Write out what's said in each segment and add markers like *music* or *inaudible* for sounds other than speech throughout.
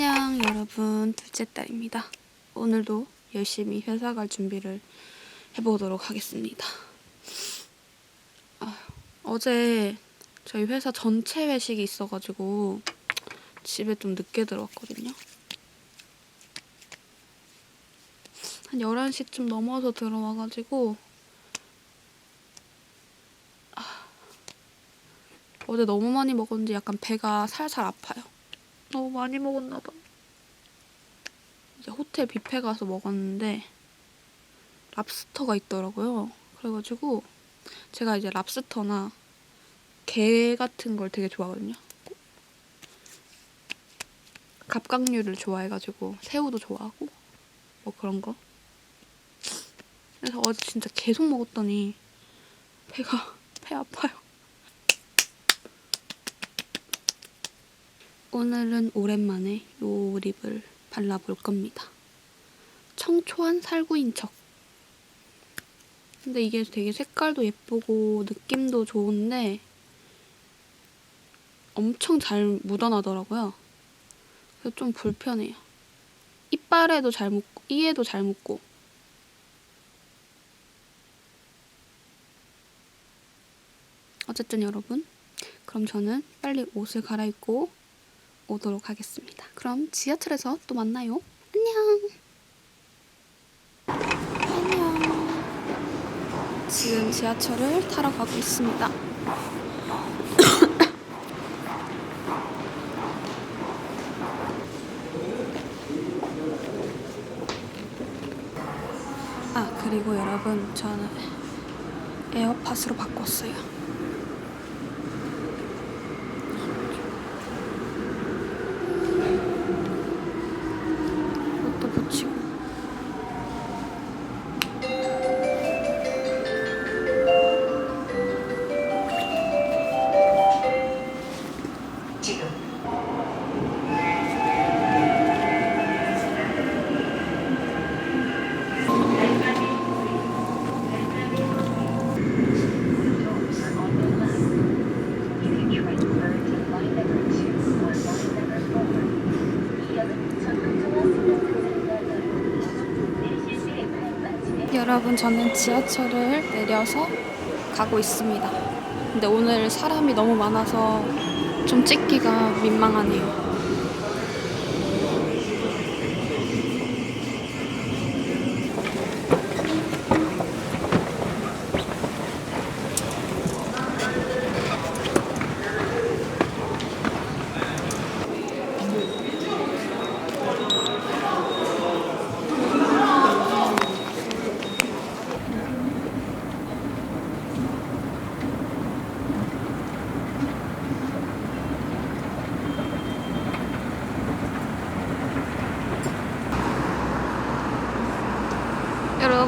안녕 여러분 둘째 딸입니다. 오늘도 열심히 회사 갈 준비를 해보도록 하겠습니다. 아, 어제 저희 회사 전체 회식이 있어가지고 집에 좀 늦게 들어왔거든요. 한 11시쯤 넘어서 들어와가지고 아, 어제 너무 많이 먹었는지 약간 배가 살살 아파요. 너무 많이 먹었나 봐. 이제 호텔 뷔페 가서 먹었는데 랍스터가 있더라고요. 그래가지고 제가 이제 랍스터나 게 같은 걸 되게 좋아하거든요. 갑각류를 좋아해가지고 새우도 좋아하고 뭐 그런 거. 그래서 어제 진짜 계속 먹었더니 배가 *laughs* 배 아파요. 오늘은 오랜만에 요 립을 발라볼 겁니다. 청초한 살구인 척. 근데 이게 되게 색깔도 예쁘고 느낌도 좋은데 엄청 잘 묻어나더라고요. 그래서 좀 불편해요. 이빨에도 잘 묻고 이에도 잘 묻고 어쨌든 여러분 그럼 저는 빨리 옷을 갈아입고 오도록 하겠습니다. 그럼 지하철에서 또 만나요. 안녕. 안녕. 지금 지하철을 타러 가고 있습니다. *coughs* 아 그리고 여러분 저는 에어팟으로 바꿨어요. 여러분 저는 지하철을 내려서 가고 있습니다. 근데 오늘 사람이 너무 많아서 좀 찍기가 민망하네요.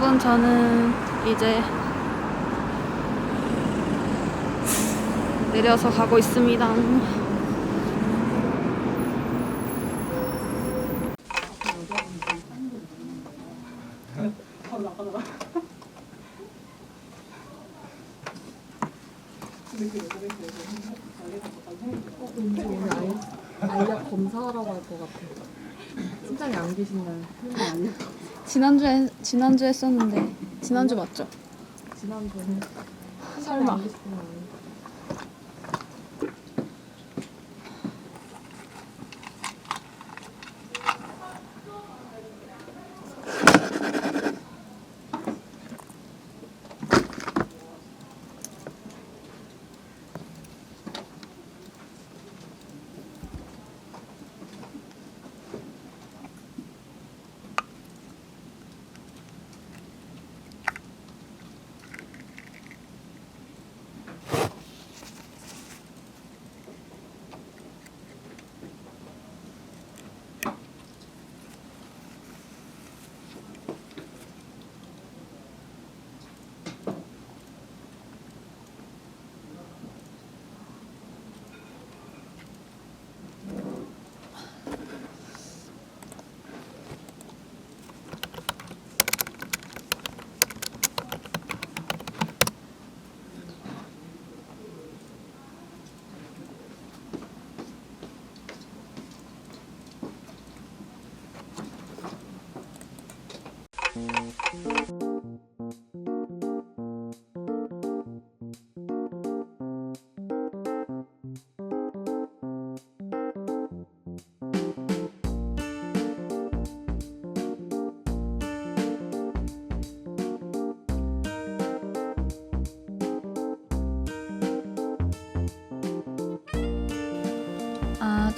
여러분 저는 이제 내려서 가고 있습니다. 알약 검사하라고 할것 같아. 팀장이 안 계신다는 설마 아니야? 지난주에 지난주 했었는데 지난주 맞죠? 지난번에 설마.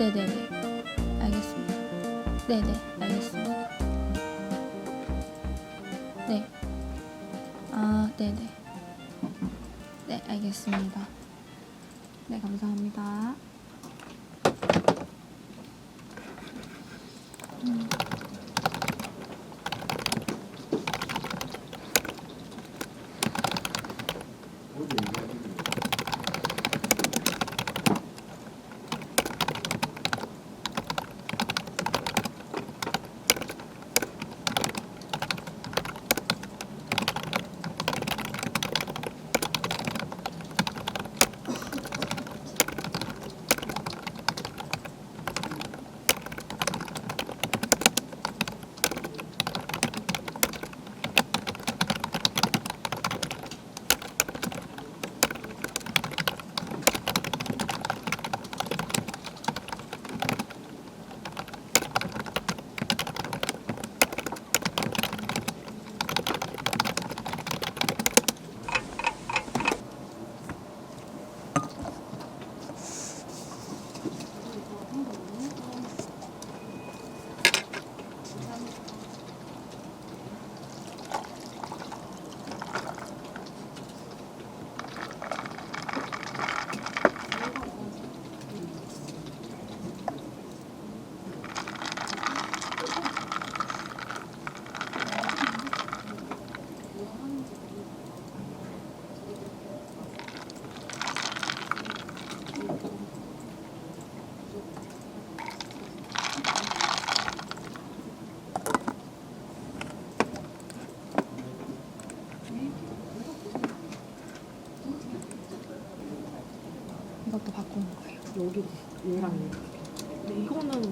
네네네. 알겠습니다. 네네, 알겠습니다. 네. 아, 네네. 네, 알겠습니다. 네, 감사합니다.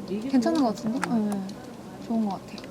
괜찮은 것 같은데? 네. 좋은 것 같아요.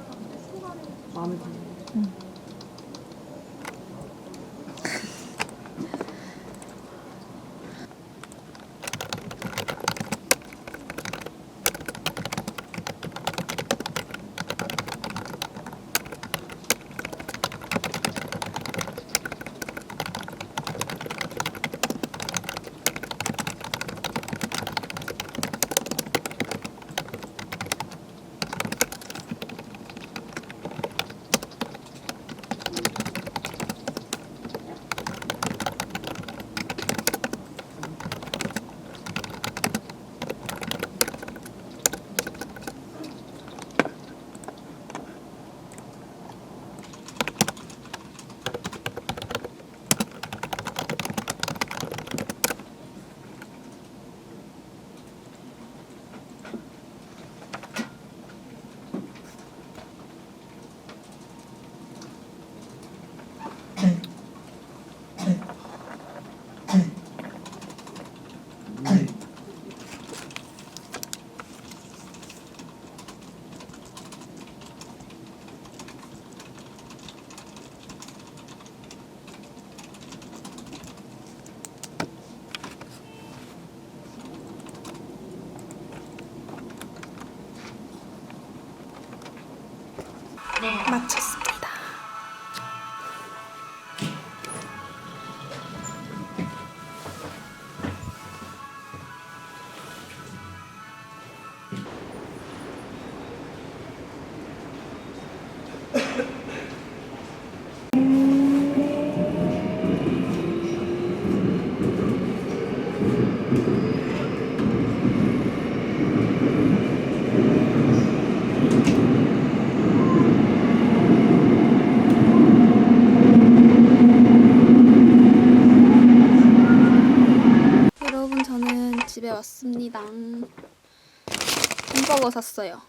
샀어요.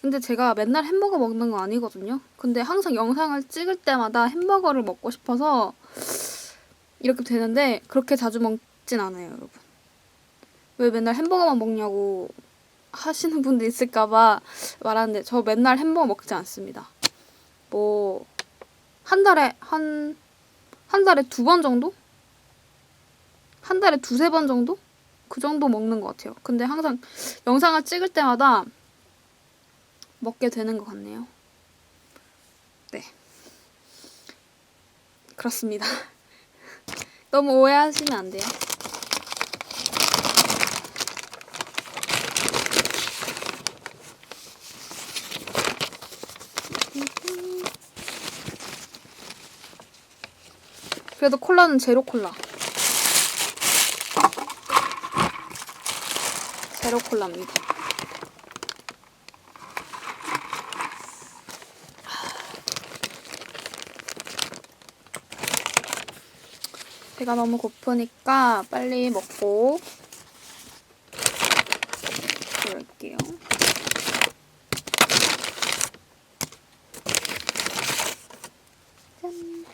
근데 제가 맨날 햄버거 먹는 거 아니거든요. 근데 항상 영상을 찍을 때마다 햄버거를 먹고 싶어서 이렇게 되는데 그렇게 자주 먹진 않아요, 여러분. 왜 맨날 햄버거만 먹냐고 하시는 분도 있을까봐 말하는데 저 맨날 햄버거 먹지 않습니다. 뭐 한 달에 한, 한 달에 두 번 정도? 한 달에 두세 번 정도? 그 정도 먹는 것 같아요. 근데 항상 영상을 찍을 때마다 먹게 되는 것 같네요. 네. 그렇습니다. *laughs* 너무 오해하시면 안 돼요. 그래도 콜라는 제로 콜라. 제로 콜라입니다. 배가 너무 고프니까 빨리 먹고 그럴게요. 짠.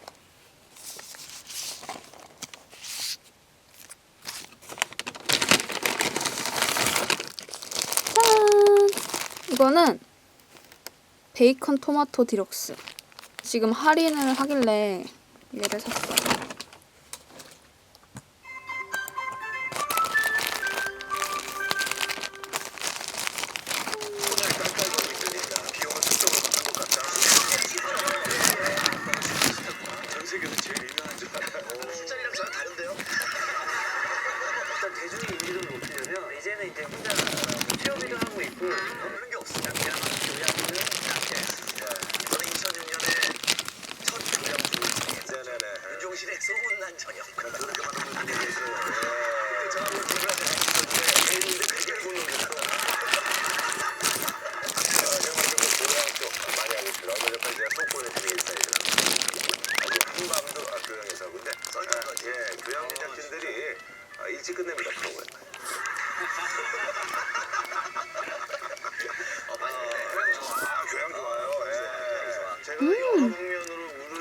짠! 이거는 베이컨 토마토 디럭스. 지금 할인을 하길래 얘를 샀어요.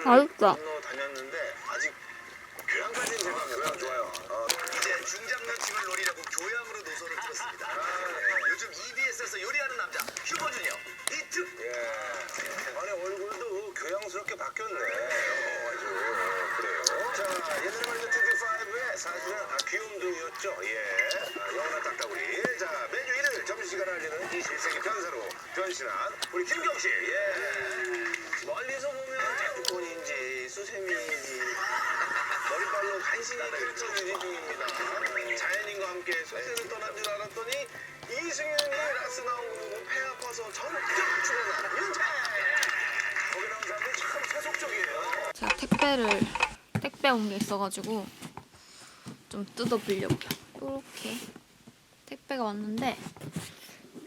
맛있다. 건너 다녔는데 아직 교양까지는 제가 교양 좋아요. 어, 이제 중장년층을 노리려고 교양으로 노선을 틀었습니다. 요즘 EBS에서 요리하는 남자 슈퍼주니어 이특. 예. 아니 얼굴도 교양스럽게 바뀌었네. 어, 아주 그래요. 자 예전에 말이죠 25에 사실은 아, 귀염둥이였죠. 예. 아, 영원한 딱따구리. 자 매주 일요일 점심시간을 알리는 21세기 변사로 변신한 우리 김경 씨. 예. 간신히 그려져 유지 중입니다. 자연인과 함께 소세를 떠난 줄 알았더니 이승윤이 라스 나오고 배 아파서 전격 출연한 윤태. 거기 나온 사람들이 참 세속적이에요. 제가 택배를 택배 온 게 있어가지고 좀 뜯어 보려고요. 이렇게 택배가 왔는데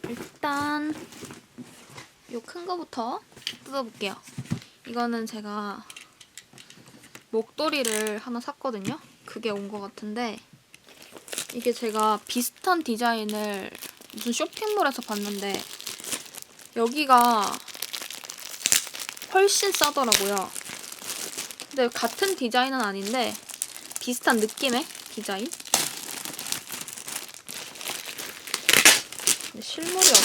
일단 요 큰 거부터 뜯어볼게요. 이거는 제가 목도리를 하나 샀거든요. 그게 온 것 같은데 이게 제가 비슷한 디자인을 무슨 쇼핑몰에서 봤는데 여기가 훨씬 싸더라고요. 근데 같은 디자인은 아닌데 비슷한 느낌의 디자인? 근데 실물이 없...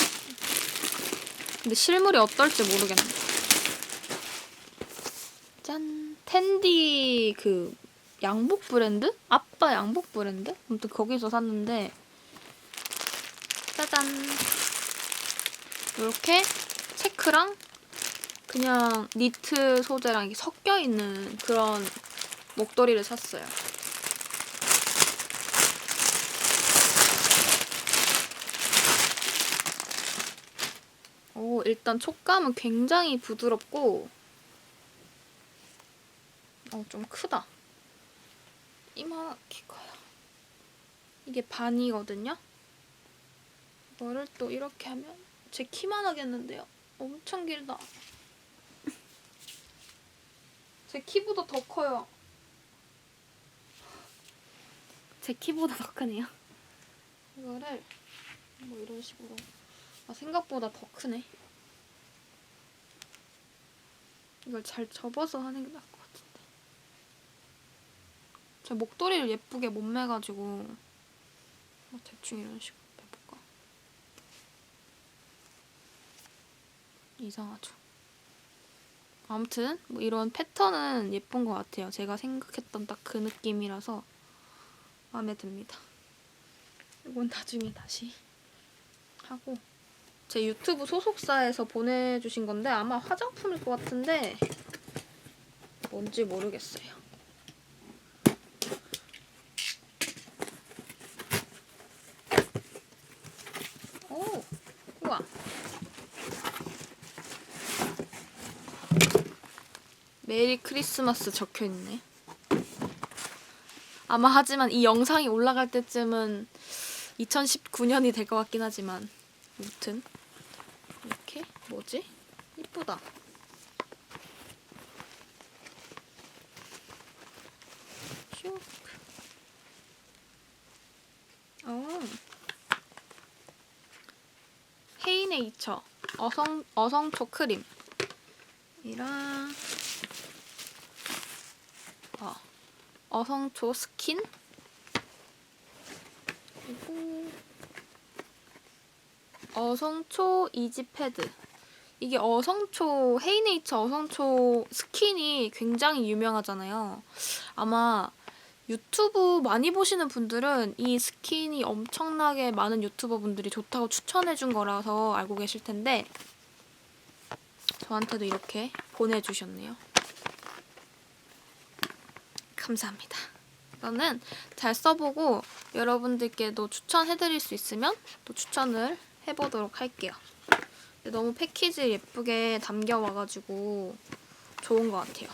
근데 실물이 어떨지 모르겠네. 짠! 텐디 그 양복 브랜드? 아빠 양복 브랜드? 아무튼 거기서 샀는데 짜잔! 이렇게 체크랑 그냥 니트 소재랑 섞여 있는 그런 목도리를 샀어요. 오, 일단 촉감은 굉장히 부드럽고, 어, 좀 크다. 이만하게 커요. 이게 반이거든요? 이거를 또 이렇게 하면 제 키만 하겠는데요? 엄청 길다. 제 키보다 더 커요. 제 키보다 더 크네요. 이거를 뭐 이런 식으로. 아, 생각보다 더 크네. 이걸 잘 접어서 하는 게 나을 제 목도리를 예쁘게 못 매가지고 뭐 대충 이런 식으로 매볼까? 이상하죠? 아무튼 뭐 이런 패턴은 예쁜 것 같아요. 제가 생각했던 딱 그 느낌이라서 마음에 듭니다. 이건 나중에 다시 하고 제 유튜브 소속사에서 보내주신 건데 아마 화장품일 것 같은데 뭔지 모르겠어요. 오, 우와. 메리 크리스마스 적혀 있네. 아마 하지만 이 영상이 올라갈 때쯤은 2019년이 될 것 같긴 하지만 아무튼 이렇게 뭐지? 이쁘다. 슉. 어. 헤이네이처 어성 어성초 크림 이랑 어, 어성초 스킨 그리고 어성초 이지 패드 이게 어성초 헤이네이처 어성초 스킨이 굉장히 유명하잖아요. 아마 유튜브 많이 보시는 분들은 이 스킨이 엄청나게 많은 유튜버 분들이 좋다고 추천해준 거라서 알고 계실 텐데 저한테도 이렇게 보내주셨네요. 감사합니다. 저는 잘 써보고 여러분들께도 추천해드릴 수 있으면 또 추천을 해보도록 할게요. 너무 패키지 예쁘게 담겨와가지고 좋은 것 같아요.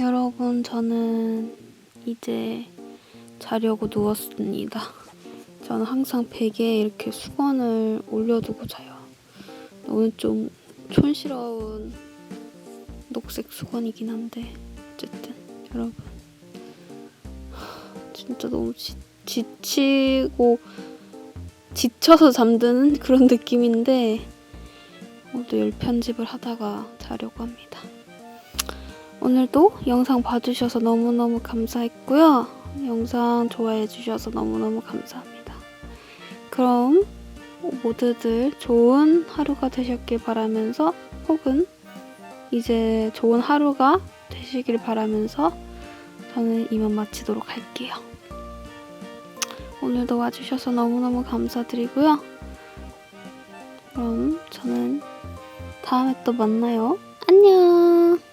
여러분, 저는 이제 자려고 누웠습니다. 저는 항상 베개에 이렇게 수건을 올려두고 자요. 오늘 좀 촌스러운 녹색 수건이긴 한데 여러분 하, 진짜 너무 지, 지치고 지쳐서 잠드는 *laughs* 그런 느낌인데 오늘 열 편집을 하다가 자려고 합니다. 오늘도 영상 봐주셔서 너무너무 감사했고요. 영상 좋아해주셔서 너무너무 감사합니다. 그럼 모두들 좋은 하루가 되셨길 바라면서 혹은 이제 좋은 하루가 되시길 바라면서 저는 이만 마치도록 할게요. 오늘도 와주셔서 너무너무 감사드리고요. 그럼 저는 다음에 또 만나요. 안녕!